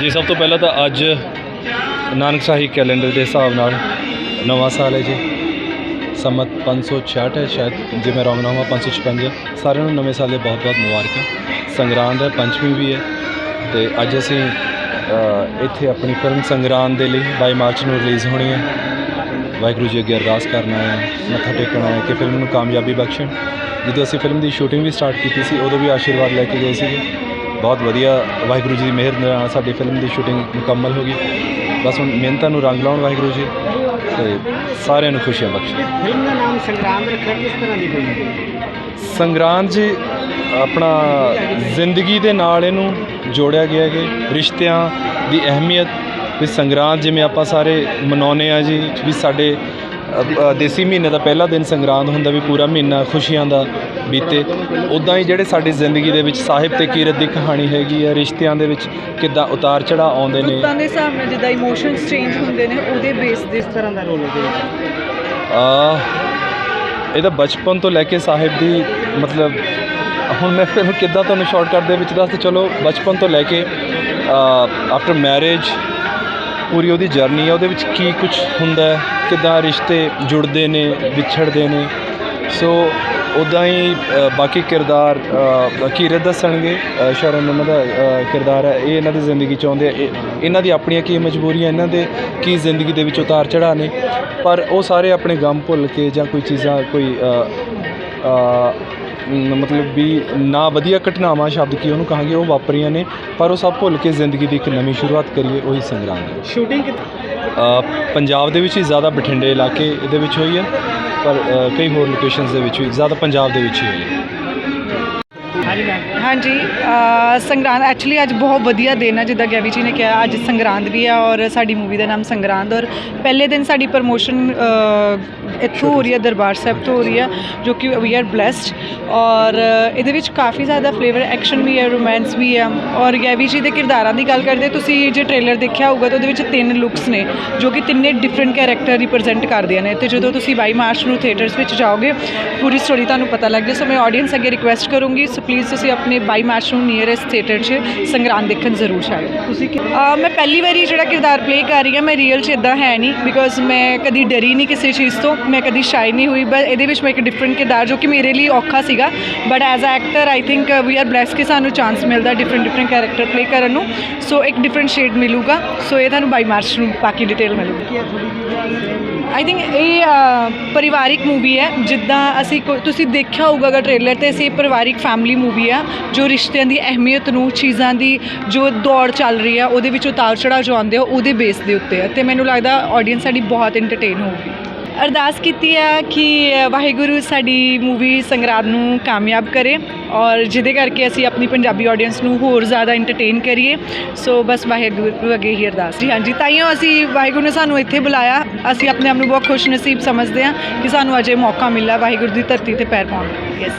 ਜੀ, ਸਭ ਤੋਂ ਪਹਿਲਾਂ ਤਾਂ ਅੱਜ ਨਾਨਕ ਸਾਹੀ ਕੈਲੰਡਰ ਦੇ ਹਿਸਾਬ ਨਾਲ ਨਵਾਂ ਸਾਲ ਹੈ ਜੀ। ਸੰਮਤ 566 ਹੈ, ਸ਼ਾਇਦ ਜੇ ਮੈਂ ਰੋਂਗ ਨਾ ਹੋਵਾਂ 556 ਸਾਰਿਆਂ ਨੂੰ ਨਵੇਂ ਸਾਲ ਦੇ ਬਹੁਤ ਬਹੁਤ ਮੁਬਾਰਕਾਂ। ਸੰਗਰਾਂਦ ਹੈ, ਪੰਚਮੀ ਵੀ ਹੈ। ਤੇ ਅੱਜ ਅਸੀਂ ਇੱਥੇ ਆਪਣੀ ਫਿਲਮ ਸੰਗਰਾਂਦ ਦੇ ਲਈ 22 ਮਾਰਚ ਨੂੰ ਰਿਲੀਜ਼ ਹੋਣੀ ਹੈ। ਵਾਹਿਗੁਰੂ ਜੀ ਅੱਗੇ ਅਰਦਾਸ ਕਰਨਾ ਹੈ, ਮੱਥਾ ਟੇਕਣਾ ਹੈ ਕਿ ਫਿਲਮ ਨੂੰ ਕਾਮਯਾਬੀ ਬਖਸ਼ਣ। ਜਦੋਂ ਅਸੀਂ ਫਿਲਮ ਦੀ ਸ਼ੂਟਿੰਗ ਵੀ ਸਟਾਰਟ ਕੀਤੀ ਸੀ, ਉਦੋਂ ਵੀ ਆਸ਼ੀਰਵਾਦ ਲੈ ਕੇ ਗਏ ਸੀਗੇ। ਬਹੁਤ ਵਧੀਆ ਵਾਹਿਗੁਰੂ ਜੀ ਦੀ ਮਿਹਰ ਨਾਲ ਸਾਡੀ ਫਿਲਮ ਦੀ ਸ਼ੂਟਿੰਗ ਮੁਕੰਮਲ ਹੋ ਗਈ। ਬਸ ਹੁਣ ਮਿਹਨਤਾਂ ਨੂੰ ਰੰਗ ਲਾਉਣ ਵਾਹਿਗੁਰੂ ਜੀ ਤੇ ਸਾਰਿਆਂ ਨੂੰ ਖੁਸ਼ੀਆਂ ਬਖਸ਼ਣ। ਫਿਲਮ ਦਾ ਨਾਮ ਸੰਗਰਾਮ ਰੱਖਿਆ ਕਿਸ ਤਰ੍ਹਾਂ ਦੀ ਹੋਈ ਸੰਗਰਾਂਦ ਜੀ ਆਪਣਾ ਜ਼ਿੰਦਗੀ ਦੇ ਨਾਲ ਇਹਨੂੰ ਜੋੜਿਆ ਗਿਆ ਕਿ ਰਿਸ਼ਤਿਆਂ ਦੀ ਅਹਿਮੀਅਤ ਵੀ ਸੰਗਰਾਂਦ ਜਿਵੇਂ ਆਪਾਂ ਸਾਰੇ ਮਨਾਉਂਦੇ ਆ ਜੀ ਵੀ ਸਾਡੇ ਦੇਸੀ ਮਹੀਨੇ ਦਾ ਪਹਿਲਾ ਦਿਨ ਸੰਗਰਾਂਦ ਹੁੰਦਾ ਵੀ ਪੂਰਾ ਮਹੀਨਾ ਖੁਸ਼ੀਆਂ ਦਾ ਬੀਤੇ। ਉਦਾਂ ਹੀ ਜਿਹੜੇ ਸਾਡੀ ਜ਼ਿੰਦਗੀ ਦੇ ਵਿੱਚ ਸਾਹਿਬ ਤੇ ਕੀਰਤ ਦੀ ਕਹਾਣੀ ਹੈਗੀ ਹੈ ਰਿਸ਼ਤਿਆਂ ਦੇ ਵਿੱਚ ਕਿੱਦਾਂ ਉਤਾਰ ਚੜਾ ਆਉਂਦੇ ਨੇ। ਰੁੱਤਾਂ ਦੇ ਹਿਸਾਬ ਨਾਲ ਜਿੱਦਾਂ ਇਮੋਸ਼ਨਸ ਚੇਂਜ ਹੁੰਦੇ ਨੇ ਉਹਦੇ ਬੇਸ ਦੇ ਕਿਸ ਤਰ੍ਹਾਂ ਦਾ ਰੋਲ ਵਿੱਚ ਆ ਇਹਦਾ ਬਚਪਨ ਤੋਂ ਲੈ ਕੇ ਸਾਹਿਬ ਦੀ ਮਤਲਬ ਹੁਣ ਮੈਂ ਫਿਰ ਕਿੱਦਾਂ ਤੁਹਾਨੂੰ ਸ਼ਾਰਟਕਟ ਦੇ ਵਿੱਚ ਦੱਸ ਤੇ ਚਲੋ ਬਚਪਨ ਤੋਂ ਲੈ ਕੇ ਆਫਟਰ ਮੈਰਿਜ ਪੂਰੀ ਉਹਦੀ ਜਰਨੀ ਹੈ ਉਹਦੇ ਵਿੱਚ ਕੀ ਕੁਝ ਹੁੰਦਾ ਹੈ, ਕਿੱਦਾਂ ਰਿਸ਼ਤੇ ਜੁੜਦੇ ਨੇ, ਵਿਛੜਦੇ ਨੇ। ਸੋ ਉਦਾਂ ਹੀ ਬਾਕੀ ਕਿਰਦਾਰ ਕੀਰਤ ਦੱਸਣਗੇ ਸ਼ਰਨ ਉਹਨਾਂ ਦਾ ਕਿਰਦਾਰ ਹੈ, ਇਹ ਇਹਨਾਂ ਦੀ ਜ਼ਿੰਦਗੀ ਚ ਆਉਂਦੇ ਆ, ਇਹ- ਇਹਨਾਂ ਦੀ ਆਪਣੀਆਂ ਕੀ ਮਜਬੂਰੀਆਂ, ਇਹਨਾਂ ਦੇ ਕੀ ਜ਼ਿੰਦਗੀ ਦੇ ਵਿੱਚ ਉਤਾਰ ਚੜ੍ਹਾਅ ਨੇ। ਪਰ ਉਹ ਸਾਰੇ ਆਪਣੇ ਗਮ ਭੁੱਲ ਕੇ ਜਾਂ ਕੋਈ ਚੀਜ਼ਾਂ, ਕੋਈ ਮਤਲਬ ਵੀ ਨਾ ਵਧੀਆ ਘਟਨਾਵਾਂ ਸ਼ਬਦ ਕੀ ਉਹਨੂੰ ਕਹਾਂਗੇ ਉਹ ਵਾਪਰੀਆਂ ਨੇ ਪਰ ਉਹ ਸਭ ਭੁੱਲ ਕੇ ਜ਼ਿੰਦਗੀ ਦੀ ਇੱਕ ਨਵੀਂ ਸ਼ੁਰੂਆਤ ਕਰੀਏ ਉਹੀ ਸੰਗਰਾਮ ਹੈ ਸ਼ੂਟਿੰਗ ਪੰਜਾਬ ਦੇ ਵਿੱਚ ਹੀ ਜ਼ਿਆਦਾ ਬਠਿੰਡੇ ਇਲਾਕੇ ਦੇ ਵਿੱਚ ਹੋਈ ਹੈ ਪਰ ਕਈ ਹੋਰ ਲੋਕੇਸ਼ਨਸ ਦੇ ਵਿੱਚ ਵੀ ਜ਼ਿਆਦਾ ਪੰਜਾਬ ਦੇ ਵਿੱਚ ਹੀ ਹੋਈ ਹੈ। ਹਾਂਜੀ ਸੰਗਰਾਂਦ ਐਕਚੁਅਲੀ ਅੱਜ ਬਹੁਤ ਵਧੀਆ ਦਿਨ ਹੈ ਜਿੱਦਾਂ ਗੈਵੀ ਜੀ ਨੇ ਕਿਹਾ, ਅੱਜ ਸੰਗਰਾਂਦ ਵੀ ਆ ਔਰ ਸਾਡੀ ਮੂਵੀ ਦਾ ਨਾਮ ਸੰਗਰਾਂਦ ਔਰ ਪਹਿਲੇ ਦਿਨ ਸਾਡੀ ਪ੍ਰਮੋਸ਼ਨ ਇੱਥੋਂ ਹੋ ਰਹੀ ਹੈ ਦਰਬਾਰ ਸਾਹਿਬ ਤੋਂ ਹੋ ਰਹੀ ਹੈ ਜੋ ਕਿ ਵੀ ਆਰ ਬlesed ਔਰ ਇਹਦੇ ਵਿੱਚ ਕਾਫੀ ਜ਼ਿਆਦਾ ਫਲੇਵਰ ਐਕਸ਼ਨ ਵੀ ਹੈ ਰੋਮਾਂਸ ਵੀ ਹੈ ਔਰ ਗੈਵੀ ਜੀ ਦੇ ਕਿਰਦਾਰਾਂ ਦੀ ਗੱਲ ਕਰਦੇ, ਤੁਸੀਂ ਜੇ ਟ੍ਰੇਲਰ ਦੇਖਿਆ ਹੋਊਗਾ ਤਾਂ ਉਹਦੇ ਵਿੱਚ ਤਿੰਨ ਲੁੱਕਸ ਨੇ, ਜੋ ਕਿ ਤਿੰਨੇ ਡਿਫਰੈਂਟ ਕੈਰੈਕਟਰ ਰਿਪਰੈਜ਼ੈਂਟ ਕਰਦੀਆਂ ਨੇ, ਤੇ ਜਦੋਂ ਤੁਸੀਂ 22 ਮਾਰਚ ਨੂੰ ਥੀਏਟਰਸ ਵਿੱਚ ਜਾਓਗੇ, ਪੂਰੀ ਸਟੋਰੀ ਤੁਹਾਨੂੰ ਪਤਾ ਲੱਗ ਜਾਏ ਸੋ ਮੈਂ ਆਡੀਅנס ਅੱਗੇ ਰਿਕੁਐਸਟ ਕਰੂੰਗੀ ਸੋ ਪਲੀਜ਼ ਤੁਸੀਂ ਆਪਣੇ 22 ਮਾਰਚ ਨੂੰ ਨੀਅਰੈਸਟ ਥੀਏਟਰ 'ਚ ਸੰਗਰਾਂਦ ਦੇਖਣ ਜ਼ਰੂਰ ਜਾਇਓ। ਤੁਸੀਂ ਮੈਂ ਪਹਿਲੀ ਵਾਰੀ ਜਿਹੜਾ ਕਿਰਦਾਰ ਪਲੇ ਕਰ ਰਹੀ ਹਾਂ ਮੈਂ ਰੀਅਲ 'ਚ ਇਦਾਂ ਹੈ ਨਹੀਂ ਬਿਕੋਜ਼ ਮੈਂ ਕਦੀ ਡਰੀ ਨਹੀਂ ਕਿਸੇ ਚੀਜ਼ ਤੋਂ ਮੈਂ ਕਦੀ ਸ਼ਾਈ ਨਹੀਂ ਹੋਈ ਬਸ ਇਹਦੇ ਵਿੱਚ ਮੈਂ ਇੱਕ ਡਿਫਰੈਂਟ ਕਿਰਦਾਰ ਜੋ ਕਿ ਮੇਰੇ ਲਈ ਔਖਾ ਸੀਗਾ। But as a actor I think we are blessed ਕਿ ਸਾਨੂੰ ਚਾਂਸ ਮਿਲਦਾ ਡਿਫਰੈਂਟ ਡਿਫਰੈਂਟ ਕੈਰੈਕਟਰ ਪਲੇ ਕਰਨ ਨੂੰ। ਸੋ ਇੱਕ ਡਿਫਰੈਂਟ ਸ਼ੇਡ ਮਿਲੂਗਾ। ਸੋ ਇਹ ਤੁਹਾਨੂੰ 22 ਮਾਰਚ ਨੂੰ ਬਾਕੀ ਡਿਟੇਲ ਮਿਲੂਗੀ। ਆਈ ਥਿੰਕ ਇਹ ਪਰਿਵਾਰਿਕ ਮੂਵੀ ਹੈ। ਜਿੱਦਾਂ ਅਸੀਂ ਤੁਸੀਂ ਦੇਖਿਆ ਹੋਊਗਾ ਅਗਰ ਟ੍ਰੇਲਰ ਤੇ ਅਸੀਂ ਪਰਿਵਾਰਿਕ ਫੈਮਿਲੀ ਮੂਵੀ ਆ। ਜੋ ਰਿਸ਼ਤਿਆਂ ਦੀ ਅਹਿਮੀਅਤ ਨੂੰ, ਚੀਜ਼ਾਂ ਦੀ ਜੋ ਦੌੜ ਚੱਲ ਰਹੀ ਆ, ਉਹਦੇ ਵਿੱਚ ਉਤਾਰ ਚੜਾ ਜੋ ਆਉਂਦੇ ਆ ਉਹਦੇ ਬੇਸ ਦੇ ਉੱਤੇ ਆ। ਤੇ ਮੈਨੂੰ ਲੱਗਦਾ ਆਡੀਅנס ਸਾਡੀ ਬਹੁਤ ਐਂਟਰਟੇਨ ਹੋਊਗੀ। ਅਰਦਾਸ ਕੀਤੀ ਆ ਕਿ ਵਾਹਿਗੁਰੂ ਸਾਡੀ ਮੂਵੀ ਸੰਗਰਾਦ ਨੂੰ ਕਾਮਯਾਬ ਕਰੇ ਔਰ ਜਿਹਦੇ ਕਰਕੇ ਅਸੀਂ ਆਪਣੀ ਪੰਜਾਬੀ ਆਡੀਅנס ਨੂੰ ਹੋਰ ਜ਼ਿਆਦਾ ਐਂਟਰਟੇਨ ਕਰੀਏ। ਸੋ ਬਸ ਵਾਹਿਗੁਰੂ ਅਗੇ ਹੀ ਅਰਦਾਸ। ਜੀ ਹਾਂਜੀ, ਤਾਈਓ ਅਸੀਂ ਵਾਹਿਗੁਰੂ ਨੇ ਸਾਨੂੰ ਇੱਥੇ ਬੁਲਾਇਆ। ਅਸੀਂ ਆਪਣੇ ਆਪ ਨੂੰ ਬਹੁਤ ਖੁਸ਼ ਨਸੀਬ ਸਮਝਦੇ ਹਾਂ ਕਿ ਸਾਨੂੰ ਅਜੇ ਮੌਕਾ ਮਿਲਿਆ ਵਾਹਿਗੁਰੂ ਦੀ ਧਰਤੀ ਤੇ ਪੈਰ ਪਾਉਣ ਦਾ। ਯੈਸ